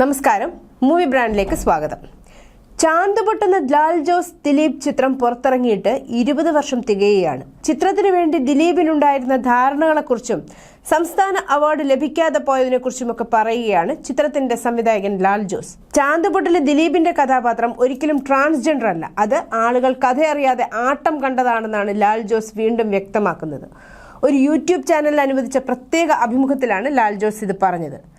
നമസ്കാരം. മൂവി ബ്രാൻഡിലേക്ക് സ്വാഗതം. ചാന്ത് പൊട്ടുന്ന ലാൽ ജോസ് ദിലീപ് ചിത്രം പുറത്തിറങ്ങിയിട്ട് ഇരുപത് വർഷം തികയുകയാണ്. ചിത്രത്തിനു വേണ്ടി ദിലീപിനുണ്ടായിരുന്ന ധാരണകളെക്കുറിച്ചും സംസ്ഥാന അവാർഡ് ലഭിക്കാതെ പോയതിനെക്കുറിച്ചുമൊക്കെ പറയുകയാണ് ചിത്രത്തിന്റെ സംവിധായകൻ ലാൽ ജോസ്. ചാന്ത് പൊട്ടിലെ ദിലീപിന്റെ കഥാപാത്രം ഒരിക്കലും ട്രാൻസ്ജെൻഡർ അല്ല. അത് ആളുകൾ കഥയറിയാതെ ആട്ടം കണ്ടതാണെന്നാണ് ലാൽ ജോസ് വീണ്ടും വ്യക്തമാക്കുന്നത്. ഒരു യൂട്യൂബ് ചാനലിൽ അനുവദിച്ച പ്രത്യേക അഭിമുഖത്തിലാണ് ലാൽ ജോസ് ഇത് പറഞ്ഞത്.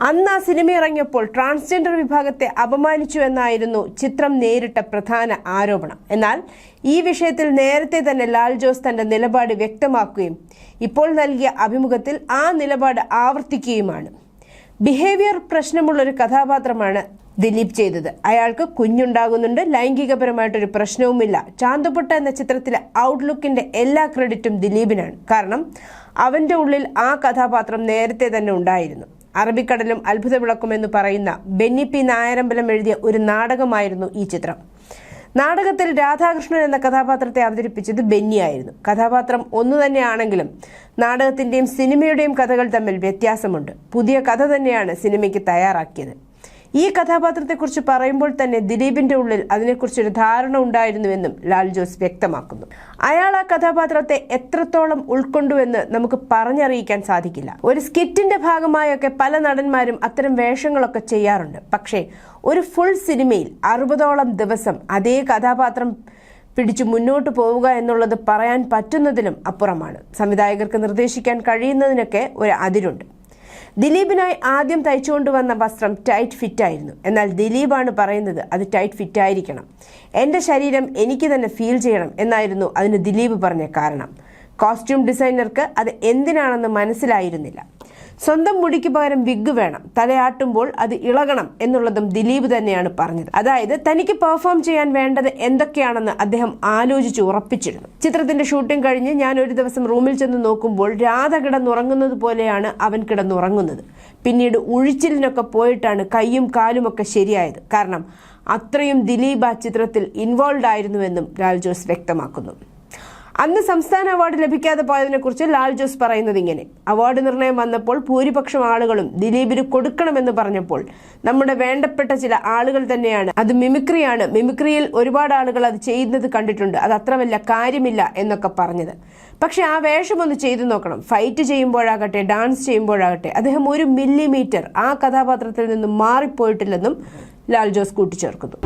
അന്ന് ആ സിനിമ ഇറങ്ങിയപ്പോൾ ട്രാൻസ്ജെൻഡർ വിഭാഗത്തെ അപമാനിച്ചു എന്നായിരുന്നു ചിത്രം നേരിട്ട പ്രധാന ആരോപണം. എന്നാൽ ഈ വിഷയത്തിൽ നേരത്തെ തന്നെ ലാൽ ജോസ് തന്റെ നിലപാട് വ്യക്തമാക്കുകയും ഇപ്പോൾ നൽകിയ അഭിമുഖത്തിൽ ആ നിലപാട് ആവർത്തിക്കുകയുമാണ്. ബിഹേവിയർ പ്രശ്നമുള്ളൊരു കഥാപാത്രമാണ് ദിലീപ് ചെയ്തത്. അയാൾക്ക് കുഞ്ഞുണ്ടാകുന്നുണ്ട്. ലൈംഗികപരമായിട്ടൊരു പ്രശ്നവുമില്ല. ചാന്തപൊട്ട എന്ന ചിത്രത്തിലെ ഔട്ട്ലുക്കിന്റെ എല്ലാ ക്രെഡിറ്റും ദിലീപിനാണ്. കാരണം അവന്റെ ഉള്ളിൽ ആ കഥാപാത്രം നേരത്തെ തന്നെ ഉണ്ടായിരുന്നു. അറബിക്കടലും അത്ഭുത വിളക്കുമെന്ന് പറയുന്ന ബെന്നി പി നായരമ്പലം എഴുതിയ ഒരു നാടകമായിരുന്നു ഈ ചിത്രം. നാടകത്തിൽ രാധാകൃഷ്ണൻ എന്ന കഥാപാത്രത്തെ അവതരിപ്പിച്ചത് ബെന്നിയായിരുന്നു കഥാപാത്രം ഒന്നു തന്നെയാണെങ്കിലും നാടകത്തിന്റെയും സിനിമയുടെയും കഥകൾ തമ്മിൽ വ്യത്യാസമുണ്ട്. പുതിയ കഥ തന്നെയാണ് സിനിമയ്ക്ക് തയ്യാറാക്കിയത്. ഈ കഥാപാത്രത്തെക്കുറിച്ച് പറയുമ്പോൾ തന്നെ ദിലീപിന്റെ ഉള്ളിൽ അതിനെക്കുറിച്ചൊരു ധാരണ ഉണ്ടായിരുന്നുവെന്നും ലാൽ ജോസ് വ്യക്തമാക്കുന്നു. അയാൾ ആ കഥാപാത്രത്തെ എത്രത്തോളം ഉൾക്കൊണ്ടുവെന്ന് നമുക്ക് പറഞ്ഞറിയിക്കാൻ സാധിക്കില്ല. ഒരു സ്കിറ്റിന്റെ ഭാഗമായൊക്കെ പല നടന്മാരും അത്തരം വേഷങ്ങളൊക്കെ ചെയ്യാറുണ്ട്. പക്ഷേ ഒരു ഫുൾ സിനിമയിൽ അറുപതോളം ദിവസം അതേ കഥാപാത്രം പിടിച്ചു മുന്നോട്ട് പോവുക എന്നുള്ളത് പറയാൻ പറ്റുന്നതിലും അപ്പുറമാണ്. സംവിധായകർക്ക് നിർദ്ദേശിക്കാൻ കഴിയുന്നതിനൊക്കെ ഒരു അതിരുണ്ട്. ദിലീപിനായി ആദ്യം തയ്ച്ചുകൊണ്ടുവന്ന വസ്ത്രം ടൈറ്റ് ഫിറ്റ് ആയിരുന്നു. എന്നാൽ ദിലീപാണ് പറയുന്നത് അത് ടൈറ്റ് ഫിറ്റ് ആയിരിക്കണം. എന്റെ ശരീരം എനിക്ക് തന്നെ ഫീൽ ചെയ്യണം എന്നായിരുന്നു അതിന് ദിലീപ് പറഞ്ഞ കാരണം. കോസ്റ്റ്യൂം ഡിസൈനർക്ക് അത് എന്തിനാണെന്ന് മനസ്സിലായിരുന്നില്ല. സ്വന്തം മുടിക്ക് പകരം വിഗ് വേണം. തലയാട്ടുമ്പോൾ അത് ഇളകണം എന്നുള്ളതും ദിലീപ് തന്നെയാണ് പറഞ്ഞത്. അതായത് തനിക്ക് പെർഫോം ചെയ്യാൻ വേണ്ടത് എന്തൊക്കെയാണെന്ന് അദ്ദേഹം ആലോചിച്ച് ഉറപ്പിച്ചിരുന്നു. ചിത്രത്തിന്റെ ഷൂട്ടിംഗ് കഴിഞ്ഞ് ഞാൻ ഒരു ദിവസം റൂമിൽ ചെന്ന് നോക്കുമ്പോൾ രാധ കിടന്നുറങ്ങുന്നത് പോലെയാണ് അവൻ കിടന്നുറങ്ങുന്നത്. പിന്നീട് ഉഴിച്ചിലിനൊക്കെ പോയിട്ടാണ് കൈയും കാലുമൊക്കെ ശരിയായത്. കാരണം അത്രയും ദിലീപ് ആ ചിത്രത്തിൽ ഇൻവോൾവ് ആയിരുന്നുവെന്നും ലാൽ ജോസ് വ്യക്തമാക്കുന്നു. അന്ന് സംസ്ഥാന അവാർഡ് ലഭിക്കാതെ പോയതിനെക്കുറിച്ച് ലാൽ ജോസ് പറയുന്നത് ഇങ്ങനെ. അവാർഡ് നിർണയം വന്നപ്പോൾ ഭൂരിപക്ഷം ആളുകളും ദിലീപിന് കൊടുക്കണമെന്ന് പറഞ്ഞപ്പോൾ നമ്മുടെ വേണ്ടപ്പെട്ട ചില ആളുകൾ തന്നെയാണ്. അത് മിമിക്രിയാണ്. മിമിക്രിയിൽ ഒരുപാട് ആളുകൾ അത് ചെയ്യുന്നത് കണ്ടിട്ടുണ്ട്. അത് അത്ര വല്ല കാര്യമില്ല എന്നൊക്കെ പറഞ്ഞത്. പക്ഷെ ആ വേഷം ഒന്ന് ചെയ്തു നോക്കണം. ഫൈറ്റ് ചെയ്യുമ്പോഴാകട്ടെ ഡാൻസ് ചെയ്യുമ്പോഴാകട്ടെ അദ്ദേഹം ഒരു മില്ലിമീറ്റർ ആ കഥാപാത്രത്തിൽ നിന്ന് മാറിപ്പോയിട്ടില്ലെന്നും ലാൽ ജോസ് കൂട്ടിച്ചേർക്കുന്നു.